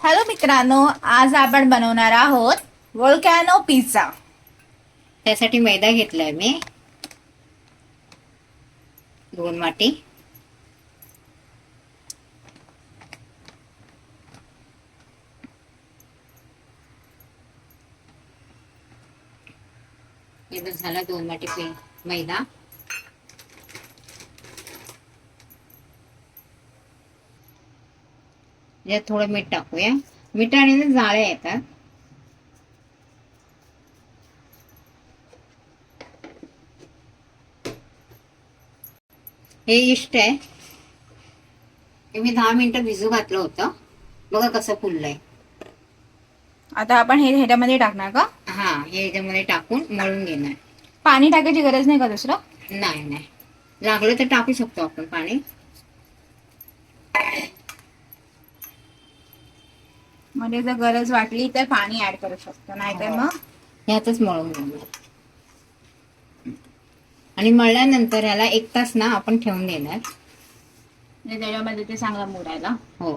Hello मित्रांनो आज आपण बनवणार आहोत वोल्कॅनो पिझ्झा. त्यासाठी मैदा घेतलाय मी. दोन वाटी. झाला दोन वाटी मैदा. यात थोडं मीठ टाकूया. मिठाने ना जाळ्या येतात. हे इष्ट आहे. हे मी दहा मिनिटं भिजू घातलं होतं. बघा कसं फुललंय. आता आपण हे ह्याच्यामध्ये टाकणार का? हा हे याच्यामध्ये टाकून मळून घेणार. पाणी टाकायची गरज नाही का दुसरं? नाही नाही. लागलं तर टाकू शकतो आपण पाणी. म्हणजे जर गरज वाटली तर पाणी ऍड करू शकतो नाहीतर. मग ह्यातच मळून घेणार आणि मळल्यानंतर ह्याला एक तास ना आपण ठेवून देणार. म्हणजे त्याच्यामध्ये ते चांगलं मुरायला. हो.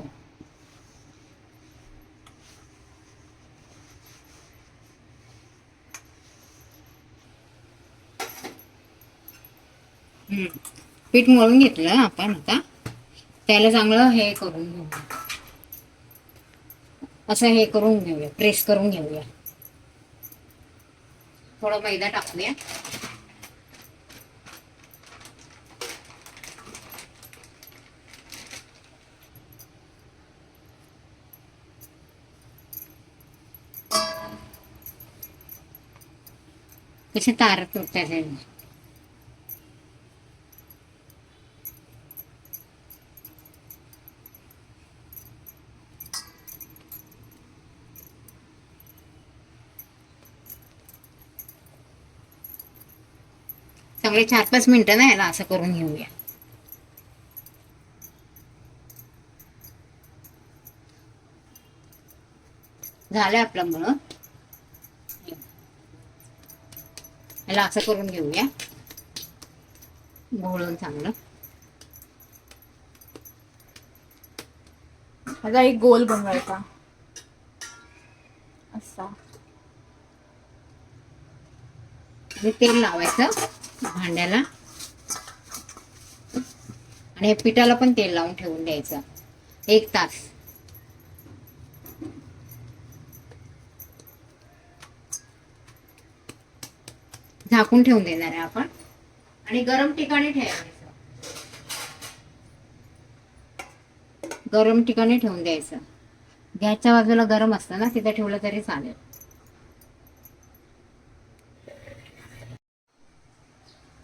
पीठ मळून घेतलं आपण आता. त्याला चांगलं हे करून घेऊया असं हे करून घेऊया प्रेस करून घेऊया. थोडा मैदा टाकूया. कसे तार तुटतात हे. चांगले चार पाच मिनिटं ना याला असं करून घेऊया. झालं आपलं म्हणून याला असं करून घेऊया. घोळून चांगलं. त्याचा एक गोल बनवायचा असा. तेल लावायचं. भांड्याला. आणि हे पिठाला पण तेल लावून ठेवून द्यायचं. एक तास. झाकून ठेवून देणार आहे आपण. आणि गरम ठिकाणी ठेवायचं. गरम ठिकाणी ठेवून द्यायचं. गॅसच्या बाजूला गरम असतं ना तिथं ठेवलं तरी चालेल.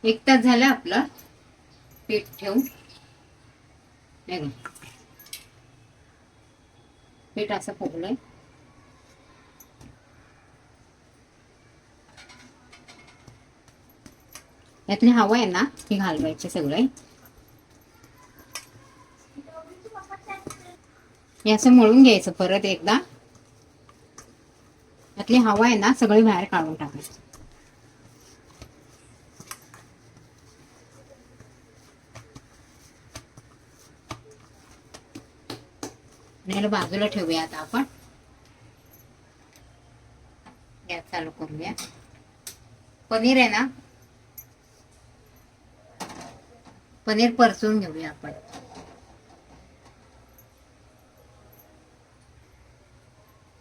एक तास झालं आपलं. पीठ ठेवून. नाही पीठ असं फुगलंय. यातली हवा आहे ना ती घालवायची सगळे. हे असं मळून घ्यायचं परत एकदा. यातली हवा आहे ना सगळी बाहेर काढून टाकायची. आणि याला बाजूला ठेवूया आता आपण. गॅस चालू करूया. पनीर आहे ना? पनीर परतून घेऊया आपण.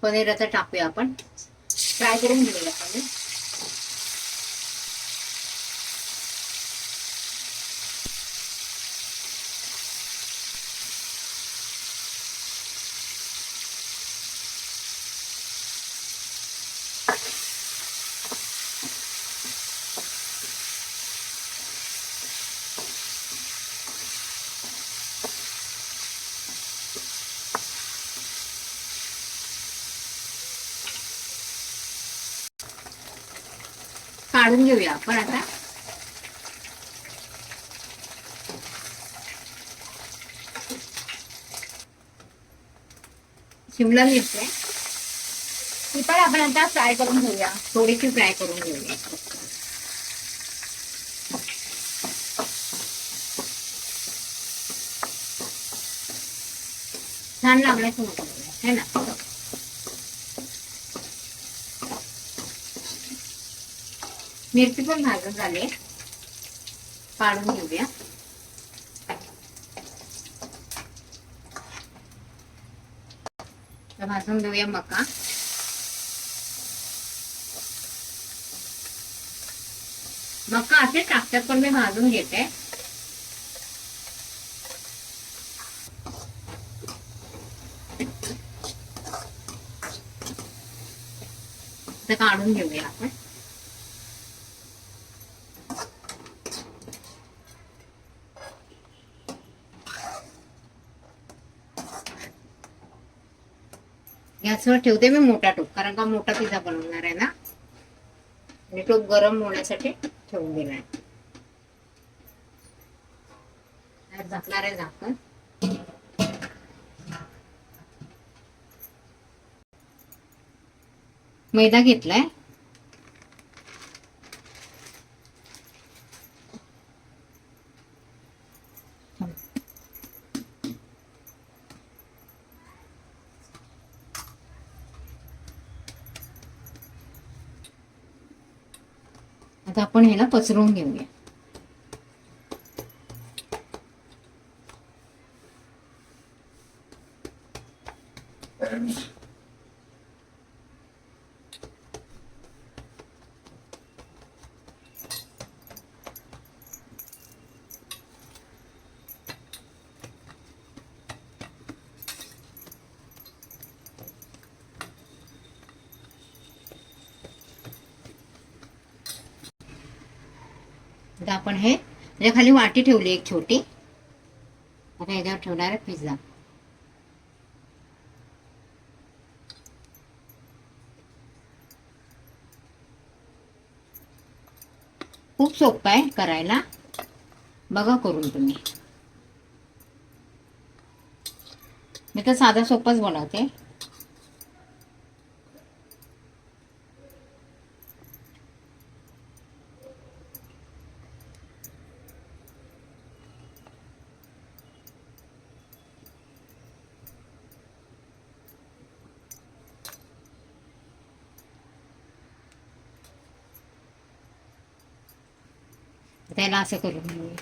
पनीर आता टाकूया आपण. फ्राय करून घेऊया पनीर. काढून घेऊया आपण आता. शिमला मिरची आहे. ती पण आपण आता फ्राय करून घेऊया. थोडीशी फ्राय करून घेऊया. छान लागलाय तुम्हाला है ना? मिरची पण भाजून झाली. काढून घेऊया. तर भाजून घेऊया मका. मका असे टाकतात पण मी भाजून घेते. तर काढून घेऊया आपण. गॅसवर ठेवते मी मोठा टोप कारण का मोठा पिझ्झा बनवणार आहे ना. आणि टोप गरम होण्यासाठी ठेवून दिलाय आहे. झाकणार आहे झाकण. मैदा घेतलाय. आता पसरवून घेऊया आपण हे म्हणजे खाली वाटी ठेवली एक छोटी. आता याच्यावर ठेवणार आहे पिझ्झा. खूप सोपं आहे करायला. बघा करून तुम्ही. मी तर साधा सोपंच बनवते. त्याला असं करून घेऊया.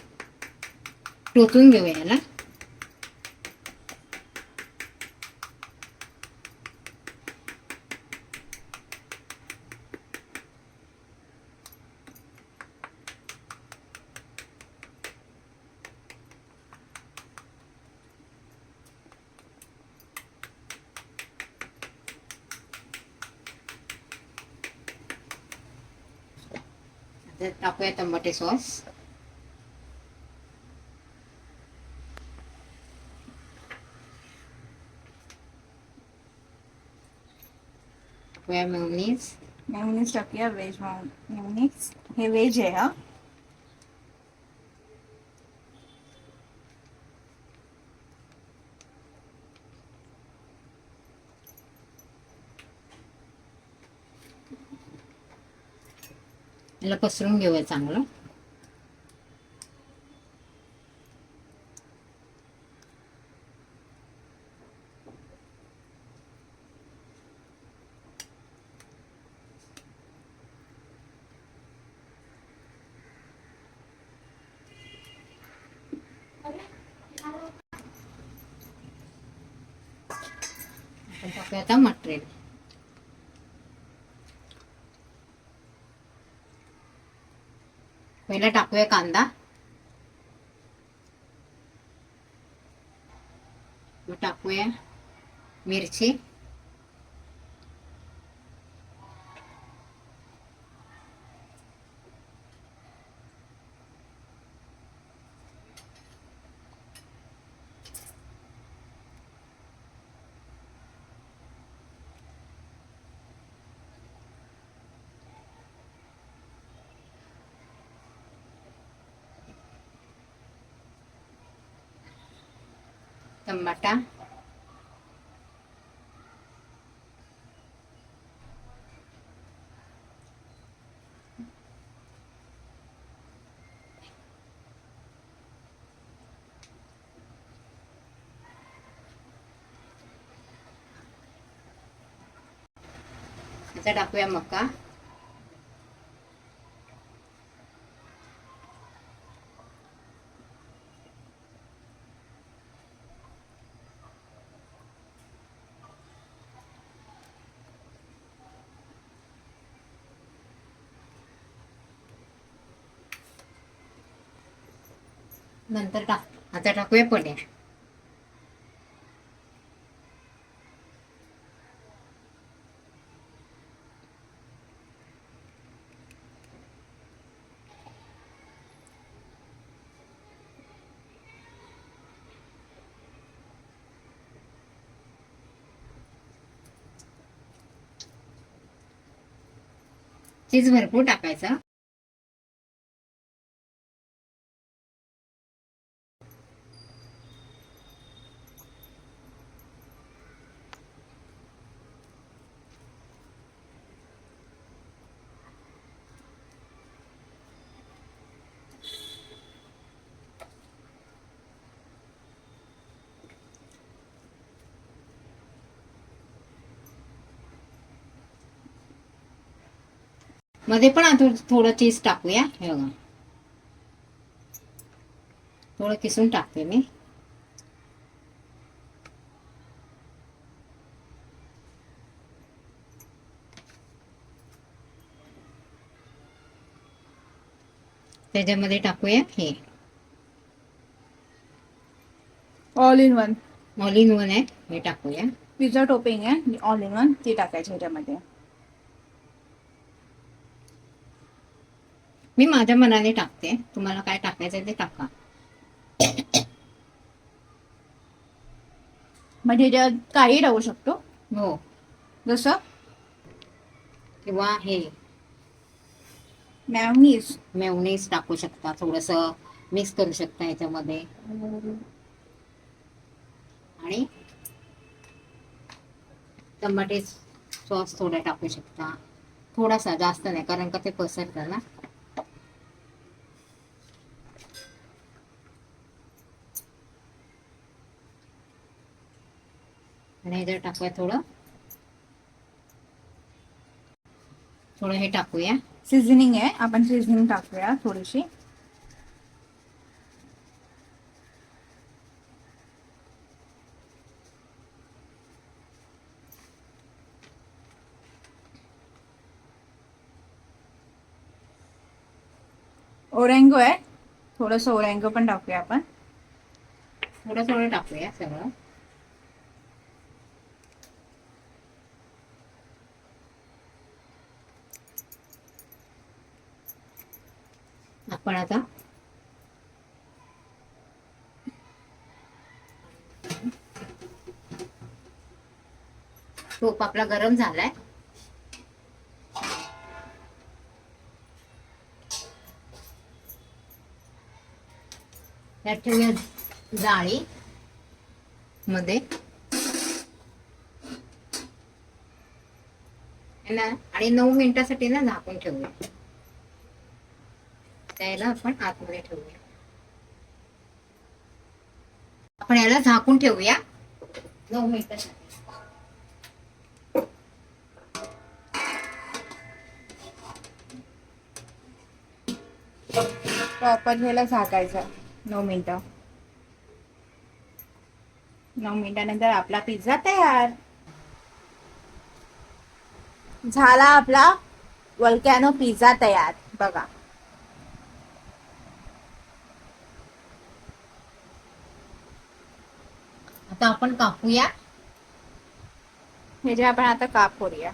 टोचून घेऊया याला. आता टाकूया टमाटे सॉस. टाकूया मेयोनीज. मेयोनीज टाकूया व्हेज मेयोनीज. हे व्हेज आहे हा. याला पसरून घेऊया चांगलं. आपण आता मटेरियल पहिला टाकूया कांदा. टाकूया मिरची. टमाटा आता टाकूया मका नंतर टाक. आता टाकूया पनीर. चीज भरपूर टाकायचं. मध्ये पण आता थोडं चीज टाकूया. हे बघा. थोडं किसून टाकते मी. त्याच्यामध्ये टाकूया हे. All in one all in one आहे. हे टाकूया. पिझ्झा टोपिंग आहे. ऑल इन वन ती टाकायची ह्याच्यामध्ये. मी माझ्या मनाने टाकते. तुम्हाला काय टाकायचं ते टाका. म्हणजे ह्याच्यात काही टाकू शकतो. हो. जसं? किंवा हे. मेवनीस टाकू शकता. थोडस मिक्स करू शकता याच्यामध्ये. आणि टमाटे सॉस थोडा टाकू शकता. थोडासा जास्त नाही कारण का ते पसरतं ना. आणि ह्याच्यात टाकूया थोडं. थोडं हे टाकूया. सिझनिंग आहे. आपण सिझनिंग टाकूया थोडीशी. ओरेंगो आहे. थोडंसं ओरेंगो पण टाकूया आपण. थोडं थोडं टाकूया सगळं. पण आता. तूप आपला गरम झालाय. त्यात ठेवूया जाळी मध्ये. ना आणि नऊ मिनिटासाठी ना झाकून ठेवूया. त्याला आपण आतमध्ये ठेवूया. आपण याला झाकून ठेवूया. नऊ मिनिटासाठी प्रॉपर ह्याला झाकायचं. नऊ मिनिटं. नऊ मिनिटानंतर आपला पिझ्झा तयार. झाला आपला वल्कॅनो पिझ्झा तयार. बघा. आता आपण कापूया. हे जे आपण आता काप करूया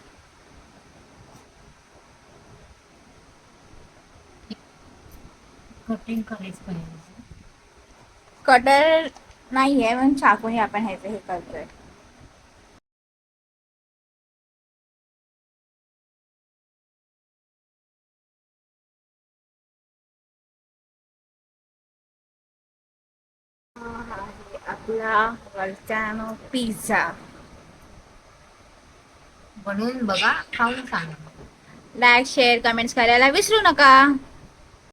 कटिंग करायचं पाहिजे. कटर नाहीये पण चाकूने आपण ह्याचं हे करतोय. आपला वल्कॅनो पिझ्झा बनवून बघा खाऊन सांगा. लाईक शेअर कमेंट्स करायला विसरू नका.